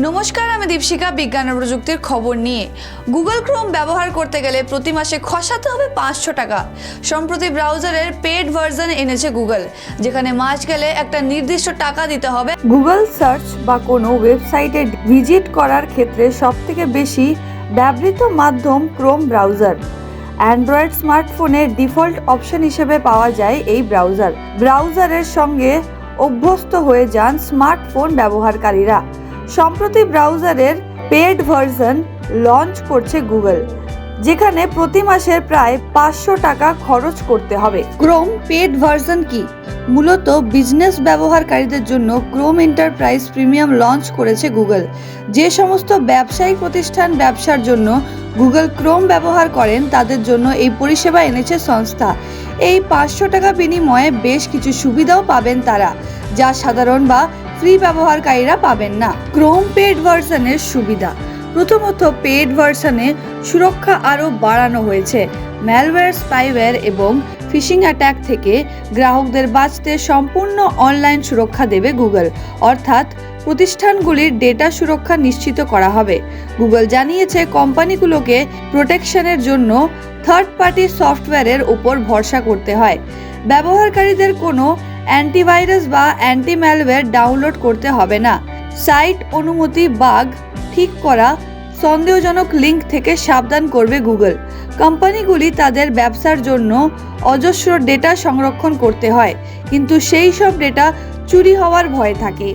নমস্কার, আমি দীপশিকা বিজ্ঞান ও প্রযুক্তির খবর নিয়ে। গুগল ক্রোম ব্যবহার করতে গেলে প্রতি মাসে খসাতে হবে পাঁচশো টাকা। সম্প্রতি ব্রাউজারের পেড ভার্সন এনেছে গুগল, যেখানে মাস গেলে একটা নির্দিষ্ট টাকা দিতে হবে। গুগল সার্চ বা কোনো ওয়েবসাইটে ভিজিট করার ক্ষেত্রে সবথেকে বেশি ব্যবহৃত মাধ্যম ক্রোম ব্রাউজার। অ্যান্ড্রয়েড স্মার্টফোনের ডিফল্ট অপশন হিসেবে পাওয়া যায় এই ব্রাউজার। ব্রাউজারের সঙ্গে অভ্যস্ত হয়ে যান স্মার্টফোন ব্যবহারকারীরা। সম্প্রতি ব্রাউজারের পেড ভার্সন লঞ্চ করছে গুগল, যেখানে প্রতি মাসের প্রায় পাঁচশো টাকা খরচ করতে হবে। ক্রোম পেড ভার্সন কি? মূলত বিজনেস ব্যবহারকারীদের জন্য ক্রোম এন্টারপ্রাইজ প্রিমিয়াম লঞ্চ করেছে গুগল। যে সমস্ত ব্যবসায়িক প্রতিষ্ঠান ব্যবসার জন্য গুগল ক্রোম ব্যবহার করেন, তাদের জন্য এই পরিষেবা এনেছে সংস্থা। এই পাঁচশো টাকা বিনিময়ে বেশ কিছু সুবিধাও পাবেন তারা, যা সাধারণ বা ফ্রি ব্যবহারকারীরা পাবেন না। ক্রোম পেড ভার্সনের সুবিধা। প্রথমত পেড ভার্সনে সুরক্ষা আরও বাড়ানো হয়েছে। ম্যালওয়্যার স্পাইওয়্যার এবং ফিশিং অ্যাটাক থেকে গ্রাহকদের বাঁচতে সম্পূর্ণ অনলাইন সুরক্ষা দেবে গুগল অর্থাৎ প্রতিষ্ঠানগুলির ডেটা সুরক্ষা নিশ্চিত করা হবে। গুগল জানিয়েছে কোম্পানিগুলোকে প্রোটেকশনের জন্য থার্ড পার্টি সফটওয়্যারের উপর ভরসা করতে হয়। ব্যবহারকারীদের কোনো অ্যান্টিভাইরাস বা অ্যান্টি ম্যালওয়্যার ডাউনলোড করতে হবে না। সাইট অনুমতি বাগ ঠিক করা সন্দেহজনক লিঙ্ক থেকে সাবধান করবে গুগল। কোম্পানিগুলি তাদের ব্যবসার জন্য অজস্র ডেটা সংরক্ষণ করতে হয়, কিন্তু সেই সব ডেটা চুরি হওয়ার ভয় থাকে।